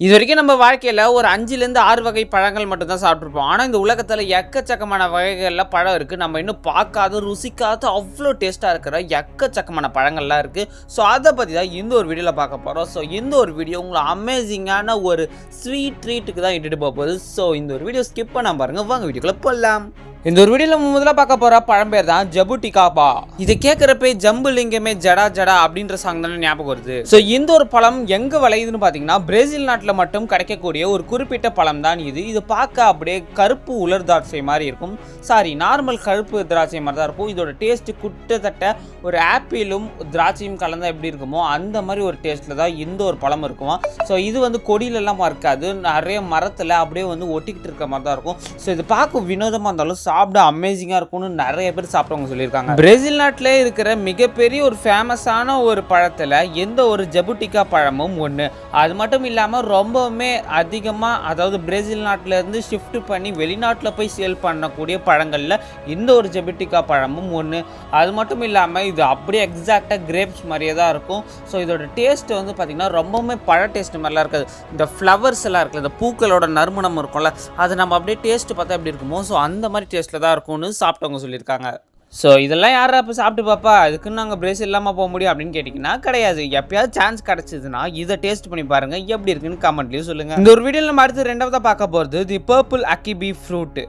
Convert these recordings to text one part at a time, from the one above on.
இது வரைக்கும் நம்ம வாழ்க்கையில் ஒரு அஞ்சுலேருந்து ஆறு வகை பழங்கள் மட்டும்தான் சாப்பிட்ருப்போம் ஆனால் இந்த உலகத்தில் எக்கச்சக்கமான வகைகளில் பழம் இருக்குது நம்ம இன்னும் பார்க்காத ருசிக்காத அவ்வளோ டேஸ்ட்டாக இருக்கிற எக்கச்சக்கமான பழங்கள்லாம் இருக்குது ஸோ அதை பற்றி தான் இந்த ஒரு வீடியோவில் பார்க்க போகிறோம் ஸோ இந்த ஒரு வீடியோ உங்களை அமேசிங்கான ஒரு ஸ்வீட் ட்ரீட்டுக்கு தான் இட்டுட்டு போக போகுது. ஸோ இந்த ஒரு வீடியோ ஸ்கிப் பண்ணாம பாருங்க. வாங்க வீடியோக்குள்ளே போகலாம் இந்த ஒரு வீடியோவில் முதல்ல பார்க்க போகிற பழம் பேர் தான் ஜபுட்டிகாபா இதை கேட்குறப்ப ஜம்பு லிங்கமே ஜடா ஜடா அப்படின்ற சாங் தானே ஞாபகம் வருது. ஸோ இந்த ஒரு பழம் எங்கே விளையுதுன்னு பார்த்தீங்கன்னா பிரேசில் நாட்டில் மட்டும் கிடைக்கக்கூடிய ஒரு குறிப்பிட்ட பழம் தான் இது. இது பார்க்க அப்படியே கருப்பு உலர் திராட்சை மாதிரி இருக்கும். சாரி நார்மல் கருப்பு திராட்சை மாதிரி தான் இருக்கும். இதோட டேஸ்ட் கிட்டத்தட்ட ஒரு ஆப்பிளும் திராட்சையும் கலந்தா எப்படி இருக்குமோ அந்த மாதிரி ஒரு டேஸ்ட்டில் தான் இந்த ஒரு பழம் இருக்குமா. ஸோ இது வந்து கொடியிலலாம் இருக்காது நிறைய மரத்தில் அப்படியே வந்து ஒட்டிக்கிட்டு இருக்க மாதிரி தான் இருக்கும். ஸோ இது பார்க்க வினோதமாக இருந்தாலும் சாப்பிட அமேசிங்காக இருக்கும்னு நிறைய பேர் சாப்பிட்டவங்க சொல்லியிருக்காங்க. பிரேசில் நாட்டிலே இருக்கிற மிகப்பெரிய ஒரு ஃபேமஸான ஒரு பழத்தில் எந்த ஒரு ஜபுட்டிக்கா பழமும் ஒன்று அது மட்டும் இல்லாமல் ரொம்பவுமே அதிகமாக அதாவது பிரேசில் நாட்டிலேருந்து ஷிஃப்ட் பண்ணி வெளிநாட்டில் போய் சேல் பண்ணக்கூடிய பழங்களில் இந்த ஒரு ஜெபிட்டிகா பழமும் ஒன்று அது மட்டும் இல்லாமல் இது அப்படியே எக்ஸாக்டாக கிரேப்ஸ் மாதிரியே தான் இருக்கும். ஸோ இதோட டேஸ்ட் வந்து பார்த்திங்கன்னா ரொம்பவுமே பழ டேஸ்ட் மாதிரிலாம் இருக்காது. இந்த ஃப்ளவர்ஸ் எல்லாம் இருக்குது இந்த பூக்களோட நறுமணம் இருக்கும்ல அது நம்ம அப்படியே டேஸ்ட் பார்த்தா எப்படி இருக்குமோ ஸோ அந்த மாதிரி டேஸ்ட்டில் தான் இருக்கும்னு சாப்பிட்டவங்க சொல்லியிருக்காங்க. ஸோ இதெல்லாம் யாரா இப்போ சாப்பிட்டு பாப்பா? அதுக்குன்னு நாங்கள் பிரேஸ் இல்லாமல் போக முடியும் அப்படின்னு கேட்டிங்கன்னா கிடையாது. எப்பயாவது சான்ஸ் கிடச்சிதுன்னா இதை டேஸ்ட் பண்ணி பாருங்கள் எப்படி இருக்குன்னு கமெண்ட்லேயும் சொல்லுங்கள் இந்த ஒரு வீடியோவில் நம்ம அடுத்து ரெண்டாவதாக பார்க்க போகிறது தி பர்பிள் அக்கிபி ஃப்ரூட்டு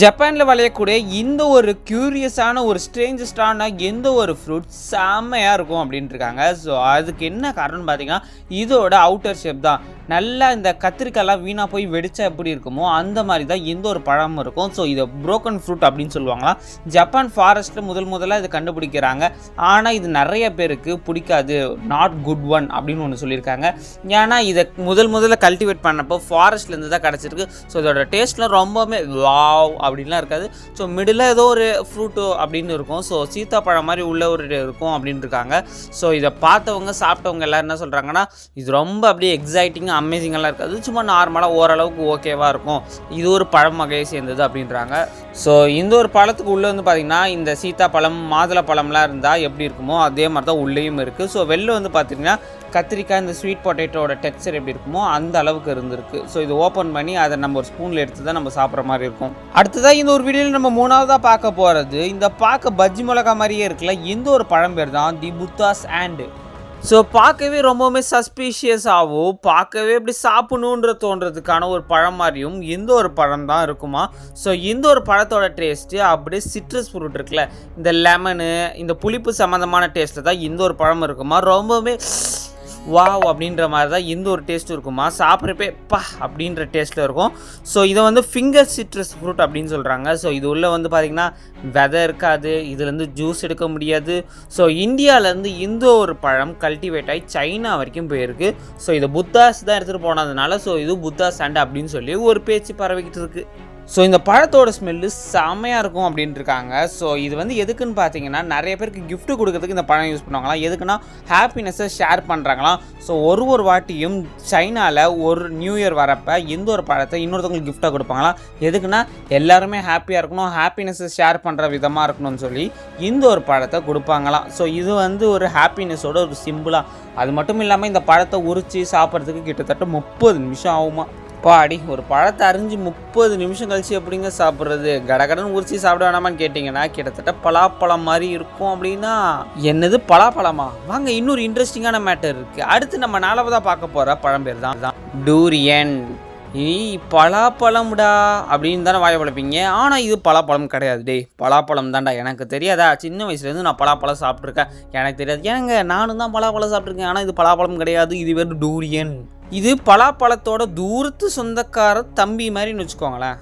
ஜப்பானில் விளையக்கூடிய இந்த ஒரு க்யூரியஸான ஒரு ஸ்ட்ரேஞ்சஸ்டான எந்த ஒரு ஃப்ரூட் செம்மையாக இருக்கும் அப்படின்ட்டு இருக்காங்க. ஸோ அதுக்கு என்ன காரணம்னு பார்த்தீங்கன்னா இதோட அவுட்டர் ஷேப் தான். நல்லா இந்த கத்திரிக்காய்லாம் வீணாக போய் வெடிச்சா எப்படி இருக்குமோ அந்த மாதிரி தான் எந்த ஒரு பழமும் இருக்கும். ஸோ இதை புரோக்கன் ஃப்ரூட் அப்படின்னு சொல்லுவாங்களாம் ஜப்பான் ஃபாரஸ்ட்டில் முதல் முதல்ல இதை கண்டுபிடிக்கிறாங்க. ஆனால் இது நிறைய பேருக்கு பிடிக்காது. நாட் குட் ஒன் அப்படின்னு ஒன்று சொல்லியிருக்காங்க. ஏன்னா இதை முதல் முதல்ல கல்டிவேட் பண்ணப்போ ஃபாரஸ்ட்லேருந்து தான் கிடச்சிருக்கு. ஸோ இதோட டேஸ்ட்லாம் ரொம்பவுமே வாவ் அப்படின்லாம் இருக்காது. ஸோ மிடில் ஏதோ ஒரு ஃப்ரூட்டோ அப்படின்னு இருக்கும். ஸோ சீத்தாப்பழம் மாதிரி உள்ள ஒரு இருக்கும் அப்படின்னு இருக்காங்க. ஸோ இதை பார்த்தவங்க சாப்பிட்டவங்க எல்லோரும் என்ன சொல்கிறாங்கன்னா இது ரொம்ப அப்படியே எக்ஸைட்டிங்காக அமேசிங்கெல்லாம் இருக்காது. சும்மா நார்மலாக ஓரளவுக்கு ஓகேவாக இருக்கும். இது ஒரு பழம் வகையை சேர்ந்தது அப்படின்றாங்க. ஸோ இந்த ஒரு பழத்துக்கு உள்ளே வந்து பார்த்திங்கன்னா இந்த சீத்தாப்பழம் மாதுளப்பழம்லாம் இருந்தால் எப்படி இருக்குமோ அதே மாதிரி தான் உள்ளேயும் இருக்குது ஸோ வெளில வந்து பார்த்திங்கன்னா கத்திரிக்காய் இந்த ஸ்வீட் பொட்டேட்டோட டெக்ஸ்சர் எப்படி இருக்குமோ அந்த அளவுக்கு இருந்திருக்கு. ஸோ இது ஓப்பன் பண்ணி அதை நம்ம ஒரு ஸ்பூனில் எடுத்து தான் நம்ம சாப்பிட்ற மாதிரி இருக்கும். அடுத்ததாக இந்த ஒரு வீடியோவில் நம்ம மூணாவதாக பார்க்க போகிறது இந்த பார்க்க பஜ்ஜி மிளகா மாதிரியே இருக்குல்ல இந்த ஒரு பழம் பேர் தான் தி புத்தாஸ் ஆண்டு ஸோ பார்க்கவே ரொம்பவுமே சஸ்பீஷியஸாகவும் பார்க்கவே இப்படி சாப்பிடணுன்ற தோன்றதுக்கான ஒரு பழம் மாதிரியும் இந்த ஒரு பழம் தான் இருக்குமா? ஸோ இந்த ஒரு பழத்தோட டேஸ்ட்டு அப்படியே சிட்ரஸ் ஃப்ரூட் இருக்குல்ல இந்த லெமனு இந்த புளிப்பு சம்மந்தமான டேஸ்ட்டில் தான் இந்த ஒரு பழம் இருக்குமா? ரொம்பவுமே வாவ் அப்படின்ற மாதிரி தான் இந்த ஒரு டேஸ்ட்டும் இருக்குமா? சாப்பிட்றப்பே பா அப்படின்ற டேஸ்ட்டில் இருக்கும். ஸோ இதை வந்து ஃபிங்கர் சிட்ரஸ் ஃப்ரூட் அப்படின்னு சொல்கிறாங்க ஸோ இது உள்ளே வந்து பார்த்திங்கன்னா வெதை இருக்காது. இதுலேருந்து ஜூஸ் எடுக்க முடியாது. ஸோ இந்தியாவிலேருந்து இந்த ஒரு பழம் கல்டிவேட் ஆகி சைனா வரைக்கும் போயிருக்கு. ஸோ இதை புத்தாஸ் தான் எடுத்துகிட்டு போனதுனால ஸோ இது புத்தா சாண்ட் அப்படின்னு சொல்லி ஒரு பேச்சு பரவிக்கிட்டு இருக்குது ஸோ இந்த பழத்தோட ஸ்மெல்லு செம்மையாக இருக்கும் அப்படின்ட்டு இருக்காங்க ஸோ இது வந்து எதுக்குன்னு பார்த்தீங்கன்னா நிறைய பேருக்கு கிஃப்ட் கொடுக்கறதுக்கு இந்த பழம் யூஸ் பண்ணுவாங்களாம். எதுக்குன்னா ஹாப்பினஸ்ஸை ஷேர் பண்ணுறாங்களாம் ஸோ ஒரு ஒரு வாட்டியும் சைனாவில் ஒரு நியூ இயர் வரப்போ எந்த ஒரு பழத்தை இன்னொருத்தவங்களுக்கு கிஃப்டாக கொடுப்பாங்களாம். எதுக்குன்னா எல்லாருமே ஹாப்பியாக இருக்கணும் ஹாப்பினஸ்ஸை ஷேர் பண்ணுற விதமாக இருக்கணும்னு சொல்லி இந்த ஒரு பழத்தை கொடுப்பாங்களாம். ஸோ இது வந்து ஒரு ஹாப்பினஸோட ஒரு சிம்பிளாக அது மட்டும் இல்லாமல் இந்த பழத்தை உரித்து சாப்பிட்றதுக்கு கிட்டத்தட்ட முப்பது நிமிஷம் ஆகுமா. பாடி ஒரு பழத்தை அரிஞ்சு முப்பது நிமிஷம் கழிச்சு எப்படிங்க சாப்பிட்றது? கடகடன் உரிச்சி சாப்பிட வேணாமான்னு கேட்டிங்கன்னா கிட்டத்தட்ட பலாப்பழம் மாதிரி இருக்கும் அப்படின்னா என்னது பலாப்பழமா? வாங்க இன்னொரு இன்ட்ரெஸ்டிங்கான மேட்டர் இருக்குது அடுத்து நம்ம நாலாவதாக பார்க்க போகிற பழம் பேர் தான் தான் டூரியன் ஏய் பலாப்பழம்டா அப்படின்னு தானே வாய பழப்பீங்க ஆனால் இது பலாப்பழம் கிடையாது டேய். பலாப்பழம் தான்டா எனக்கு தெரியாதா? சின்ன வயசுலேருந்து நான் பலாப்பழம் சாப்பிட்ருக்கேன் எனக்கு தெரியாது. ஏங்க நானும் தான் பலாப்பழம் சாப்பிட்ருக்கேன் ஆனால் இது பலாப்பழம் கிடையாது. இது வெறும் டூரியன் இது பலாப்பழத்தோட தூரத்து சொந்தக்கார தம்பி மாதிரின்னு வச்சுக்கோங்களேன்.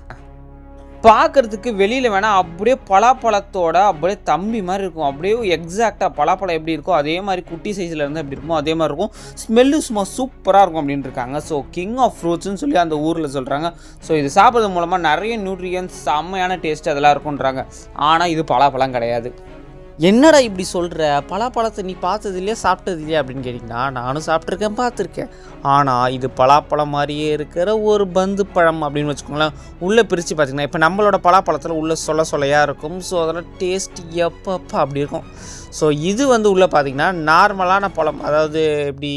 பார்க்கறதுக்கு வெளியில் வேணால் அப்படியே பலாப்பழத்தோட அப்படியே தம்பி மாதிரி இருக்கும். அப்படியே எக்ஸாக்டாக பலாப்பழம் எப்படி இருக்கோ அதே மாதிரி குட்டி சைஸில் இருந்து எப்படி இருக்குமோ அதே மாதிரி இருக்கும். ஸ்மெல்லு சும்மா சூப்பராக இருக்கும் அப்படின்னு இருக்காங்க. ஸோ கிங் ஆஃப் ஃப்ரூட்ஸ்னு சொல்லி அந்த ஊரில் சொல்கிறாங்க ஸோ இது சாப்பிட்றது மூலமாக நிறைய நியூட்ரியன்ஸ் செம்மையான டேஸ்ட் அதெல்லாம் இருக்குன்றாங்க ஆனால் இது பலாப்பழம் கிடையாது. என்னடா இப்படி சொல்கிற பலாப்பழத்தை நீ பார்த்தது இல்லையா சாப்பிட்டது இல்லையா அப்படின்னு கேட்டிங்கன்னா நானும் சாப்பிட்ருக்கேன் பார்த்துருக்கேன். ஆனால் இது பலாப்பழம் மாதிரியே இருக்கிற ஒரு பந்து பழம் அப்படின்னு வச்சுக்கோங்களேன். உள்ளே பிரித்து பார்த்தீங்கன்னா இப்போ நம்மளோட பலாப்பழத்தில் உள்ள சொல்ல சொல்லையாக இருக்கும். ஸோ அதெல்லாம் டேஸ்ட் எப்பப்போ அப்படி இருக்கும். ஸோ இது வந்து உள்ளே பார்த்தீங்கன்னா நார்மலான பழம். அதாவது எப்படி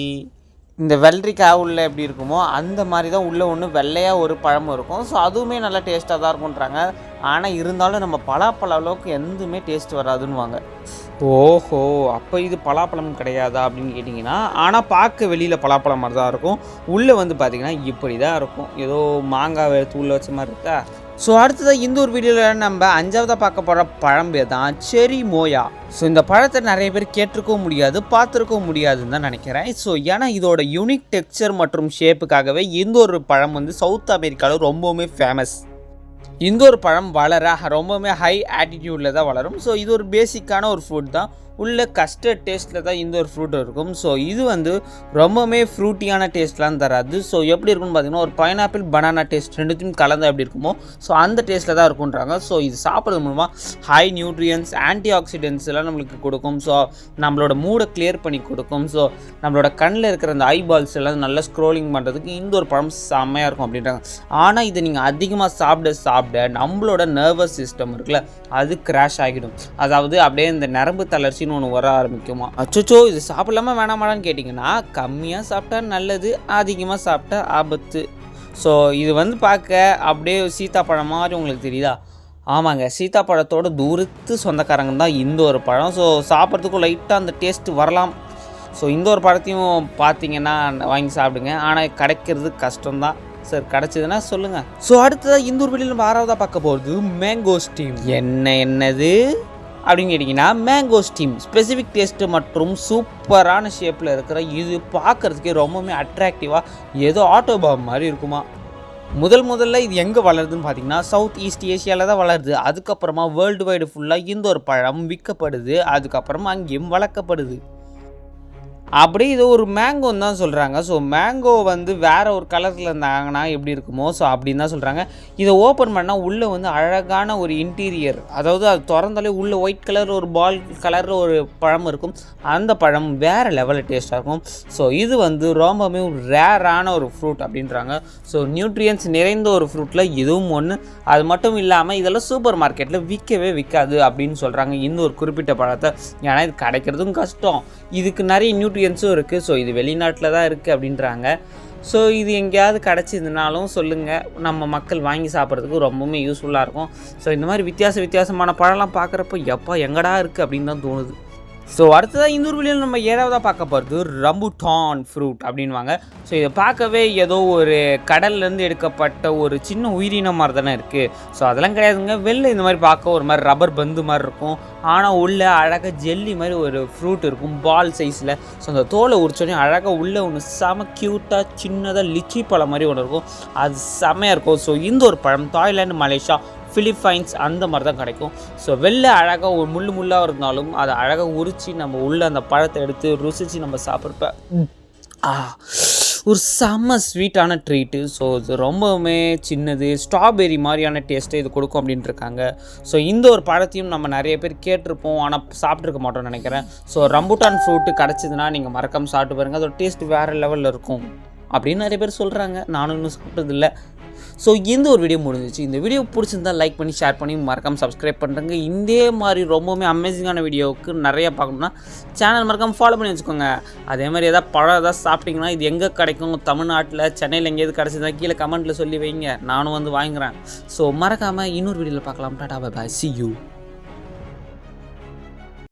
இந்த வெள்ளரிக்காய் உள்ள எப்படி இருக்குமோ அந்த மாதிரி தான் உள்ளே ஒன்று வெள்ளையாக ஒரு பழமும் இருக்கும். ஸோ அதுவுமே நல்லா டேஸ்ட்டாக தான் இருக்குன்றாங்க ஆனால் இருந்தாலும் நம்ம பலாப்பழ அளவுக்கு எதுவுமே டேஸ்ட் வராதுன்னுவாங்க. ஓஹோ அப்போ இது பலாப்பழம் கிடையாதா அப்படின்னு கேட்டிங்கன்னா ஆனால் பார்க்க வெளியில் பலாப்பழம் மாதிரி தான் இருக்கும். உள்ளே வந்து பார்த்திங்கன்னா இப்படி தான் இருக்கும். ஏதோ மாங்காய் தூளில் வச்ச மாதிரி இருக்கா? ஸோ அடுத்ததாக இந்த ஒரு வீடியோவில் நம்ம அஞ்சாவதாக பார்க்க போகிற பழம் பேர் தான் செரி மோயா. ஸோ இந்த பழத்தை நிறைய பேர் கேட்டிருக்கவும் முடியாது பார்த்துருக்கவும் முடியாதுன்னு தான் நினைக்கிறேன். ஸோ ஏன்னா இதோட யூனிக் டெக்ஸ்சர் மற்றும் ஷேப்புக்காகவே இந்த ஒரு பழம் வந்து சவுத் அமெரிக்காவில் ரொம்பவுமே ஃபேமஸ் இந்த ஒரு பழம் வளர ரொம்பவுமே ஹை ஆட்டிடியூடில் தான் வளரும். ஸோ இது ஒரு பேசிக்கான ஒரு ஃப்ரூட் தான். உள்ள கஸ்டர்ட் டேஸ்ட்டில் தான் இந்த ஒரு ஃப்ரூட் இருக்கும். ஸோ இது வந்து ரொம்பவுமே ஃப்ரூட்டியான டேஸ்ட்லாம் தராது. ஸோ எப்படி இருக்கும்னு பார்த்தீங்கன்னா ஒரு பைனாப்பிள் பனானா டேஸ்ட் ரெண்டுத்தையும் கலந்து எப்படி இருக்குமோ ஸோ அந்த டேஸ்ட்டில் தான் இருக்குன்றாங்க ஸோ இது சாப்பிட்றது மூலமாக ஹை நியூட்ரியன்ஸ் ஆன்டி ஆக்சிடென்ட்ஸ் எல்லாம் நம்மளுக்கு கொடுக்கும். ஸோ நம்மளோட மூடை கிளியர் பண்ணி கொடுக்கும். ஸோ நம்மளோட கண்ணில் இருக்கிற அந்த ஐ பால்ஸ் எல்லாம் நல்லா ஸ்க்ரோலிங் பண்ணுறதுக்கு இந்த ஒரு பழம் செம்மையாக இருக்கும் அப்படின்றாங்க. ஆனால் இதை நீங்கள் அதிகமாக சாப்பிட சாப்பிட நம்மளோட நர்வஸ் சிஸ்டம் இருக்குல்ல அது கிராஷ் ஆகிடும். அதாவது அப்படியே இந்த நரம்பு தளர்ச்சின்னு ஒன்று வர ஆரம்பிக்குமா? அச்சோ இது சாப்பிடலாமா வேணாமாடான்னு கேட்டிங்கன்னா கம்மியாக சாப்பிட்டா நல்லது அதிகமாக சாப்பிட்டா ஆபத்து. ஸோ இது வந்து பார்க்க அப்படியே சீத்தாப்பழம் மாதிரி உங்களுக்கு தெரியுதா? ஆமாங்க சீத்தாப்பழத்தோட தூரத்து சொந்தக்காரங்க தான் இந்த ஒரு பழம். ஸோ சாப்பிட்றதுக்கும் லைட்டாக அந்த டேஸ்ட்டு வரலாம். ஸோ இந்த ஒரு பழத்தையும் பார்த்தீங்கன்னா வாங்கி சாப்பிடுங்க. ஆனால் கிடைக்கிறது கஷ்டம்தான். சார் கிடச்சிதுன்னா சொல்லுங்கள் ஸோ அடுத்ததாக இந்த ஒரு வெளியில் நம்ம ஆறாவதாக பார்க்க போகிறது மேங்கோ ஸ்டீம் என்ன என்னது? அப்படின்னு கேட்டிங்கன்னா மேங்கோ ஸ்டீம் ஸ்பெசிஃபிக் டேஸ்ட்டு மற்றும் சூப்பரான ஷேப்பில் இருக்கிற இது பார்க்குறதுக்கே ரொம்பவுமே அட்ராக்டிவாக ஏதோ ஆட்டோபாம் மாதிரி இருக்குமா? முதல் முதல்ல இது எங்கே வளருதுன்னு பார்த்தீங்கன்னா சவுத் ஈஸ்ட் ஏஷியாவில் தான் வளருது. அதுக்கப்புறமா வேர்ல்டு வைடு ஃபுல்லாக இந்த ஒரு பழம் விற்கப்படுது. அதுக்கப்புறமா அங்கேயும் வளர்க்கப்படுது. அப்படியே இது ஒரு மேங்கோன்னு தான் சொல்கிறாங்க ஸோ மேங்கோ வந்து வேறு ஒரு கலரில் இருந்தாங்கன்னா எப்படி இருக்குமோ? ஸோ அப்படின்னு தான் சொல்கிறாங்க இதை ஓப்பன் பண்ணால் உள்ளே வந்து அழகான ஒரு இன்டீரியர் அதாவது அது திறந்தாலே உள்ளே ஒயிட் கலர் ஒரு பால் கலரில் ஒரு பழம் இருக்கும். அந்த பழம் வேறு லெவலில் டேஸ்ட்டாக இருக்கும். ஸோ இது வந்து ரொம்பவுமே ஒரு ரேரான ஒரு ஃப்ரூட் அப்படின்றாங்க. ஸோ நியூட்ரியன்ஸ் நிறைந்த ஒரு ஃப்ரூட்டில் இதுவும் ஒன்று அது மட்டும் இல்லாமல் இதெல்லாம் சூப்பர் மார்க்கெட்டில் விற்கவே விற்காது அப்படின்னு சொல்கிறாங்க இன்னொரு ஒரு குறிப்பிட்ட பழத்தை. ஏன்னா இது கிடைக்கிறதும் கஷ்டம். இதுக்கு நிறைய நியூட்ரியன்ஸும் இருக்குது ஸோ இது வெளிநாட்டில் தான் இருக்குது அப்படின்றாங்க. ஸோ இது எங்கேயாவது கிடச்சிதுனாலும் சொல்லுங்கள் நம்ம மக்கள் வாங்கி சாப்பிட்றதுக்கு ரொம்பவுமே யூஸ்ஃபுல்லாக இருக்கும். ஸோ இந்த மாதிரி வித்தியாச வித்தியாசமான பழம்லாம் பார்க்குறப்ப எப்பா எங்கடா இருக்குது அப்படின்னு தான் தோணுது. ஸோ அடுத்ததாக இந்த ஒரு வீடியோவில் நம்ம ஏழாவதாக பார்க்க போகிறது ரம்புட்டான் ஃப்ரூட் அப்படின்வாங்க ஸோ இதை பார்க்கவே ஏதோ ஒரு கடல்லேருந்து எடுக்கப்பட்ட ஒரு சின்ன உயிரினம் மாதிரி தானே இருக்குது ஸோ அதெல்லாம் கிடையாதுங்க. வெளில இந்த மாதிரி பார்க்க ஒரு மாதிரி ரப்பர் பந்து மாதிரி இருக்கும். ஆனால் உள்ளே அழகாக ஜெல்லி மாதிரி ஒரு ஃப்ரூட் இருக்கும். பால் சைஸில் ஸோ அந்த தோலை உரிச்சோடனே அழகாக உள்ளே ஒன்று செம க்யூட்டாக சின்னதாக லிச்சி பழம் மாதிரி ஒன்று இருக்கும். அது செமையாக இருக்கும். ஸோ இந்த ஒரு பழம் தாய்லாந்து மலேசியா ஃபிலிப்பைன்ஸ் அந்த மாதிரி தான் கிடைக்கும். ஸோ வெளில அழகாக ஒரு முள் முள்ளாக இருந்தாலும் அதை அழகாக உரித்து நம்ம உள்ளே அந்த பழத்தை எடுத்து ருசித்து நம்ம சாப்பிட்றப்ப ஆ ஒரு செம்ம ஸ்வீட்டான ட்ரீட்டு ஸோ இது ரொம்பவுமே சின்னது ஸ்ட்ராபெரி மாதிரியான டேஸ்ட்டு இது கொடுக்கும் அப்படின்ட்டு இருக்காங்க ஸோ இந்த ஒரு பழத்தையும் நம்ம நிறைய பேர் கேட்டிருப்போம் ஆனால் சாப்பிட்ருக்க மாட்டோம்னு நினைக்கிறேன். ஸோ ரம்புட்டான் ஃப்ரூட்டு கிடச்சிதுன்னா நீங்கள் மறக்காமல் சாப்பிட்டு பாருங்கள் அதோட டேஸ்ட் வேறு லெவலில் இருக்கும் அப்படின்னு நிறைய பேர் சொல்கிறாங்க நானும் இன்னும் சாப்பிட்டதில்லை. ஸோ இந்த ஒரு வீடியோ முடிஞ்சிச்சு. இந்த வீடியோ பிடிச்சிருந்தா லைக் பண்ணி ஷேர் பண்ணி மறக்காமல் சப்ஸ்கிரைப் பண்ணுறங்க இதே மாதிரி ரொம்பவுமே அமேசிங்கான வீடியோவுக்கு நிறைய பார்க்கணும்னா சேனல் மறக்காமல் ஃபாலோ பண்ணி வச்சுக்கோங்க. அதே மாதிரி எதாவது பழம் ஏதாவது சாப்பிட்டீங்கன்னா இது எங்கே கிடைக்கும்? தமிழ்நாட்டில் சென்னையில் எங்கேயாவது கிடச்சிருந்தா கீழே கமெண்ட்டில் சொல்லி வைங்க. நானும் வந்து வாங்குறேன் ஸோ மறக்காமல் இன்னொரு வீடியோவில் பார்க்கலாம். டாடா பாய் சி யூ